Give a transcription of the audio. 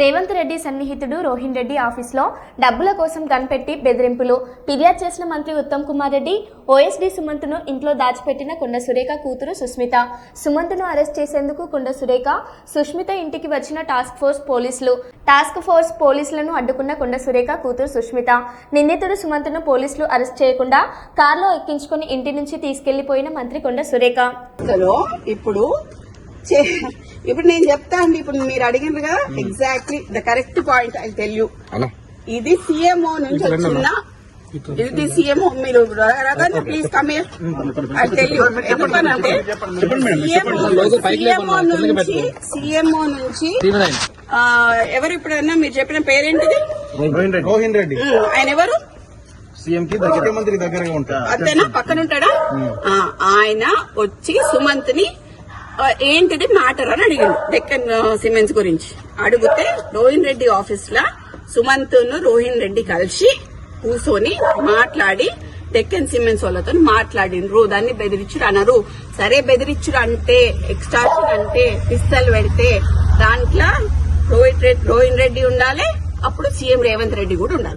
రేవంత్ రెడ్డి సన్నిహితుడు రోహిన్ రెడ్డి ఆఫీస్లో డబ్బుల కోసం కనిపెట్టి బెదిరింపులు. ఫిర్యాదు చేసిన మంత్రి ఉత్తమ్ కుమార్ రెడ్డి ఓఎస్డీ సుమంత్ను ఇంట్లో దాచిపెట్టిన కొండ సురేఖ కూతురు సుస్మిత. సుమంత్ను అరెస్ట్ చేసేందుకు కొండ సురేఖ సుష్మిత ఇంటికి వచ్చిన టాస్క్ ఫోర్స్ పోలీసులు. టాస్క్ ఫోర్స్ పోలీసులను అడ్డుకున్న కొండ సురేఖ కూతురు సుష్మిత నిందితుడు సుమంత్ను పోలీసులు అరెస్ట్ చేయకుండా కారులో ఎక్కించుకుని ఇంటి నుంచి తీసుకెళ్ళిపోయిన మంత్రి కొండ సురేఖ. ఇప్పుడు ఇప్పుడు నేను చెప్తా అండి ఇప్పుడు మీరు అడిగినారు కదా exactly the correct point I tell you అలా. ఇది సీఎంఓ నుంచి వచ్చిన ఇది సీఎంఓ మీరు please come I tell you ఎందుకనంటే సీఎంఓ నుంచి సీఎంఓ నుంచి ఎవరు ఇప్పుడన్నా మీరు చెప్పిన పేరేంటిది? రోహిన్ రెడ్డి. ఆయన ఎవరు? సీఎం కి ముఖ్యమంత్రికి దగ్గరగా ఉంటారు అతను? పక్కన ఉంటాడా? ఆ, ఆయన వచ్చి సుమంత్ని ఏంటిది? మ్యాటర్ అని అడిగింది డెక్కన్ సిమెంట్స్ గురించి. అడిగితే రోహిన్ రెడ్డి ఆఫీస్ లా సుమంత్ను రోహిన్ రెడ్డి కలిసి కూర్చొని మాట్లాడి డెక్కన్ సిమెంట్స్ వాళ్ళతో మాట్లాడిండ్రు దాన్ని బెదిరించుడు అనరు సరే బెదిరించుడు అంటే ఎక్స్ట్రాక్షన్ అంటే పిస్తల్ పెడితే దాంట్లో రోహిత్ రెడ్డి రోహిన్ రెడ్డి ఉండాలి. అప్పుడు సీఎం రేవంత్ రెడ్డి కూడా ఉండాలి.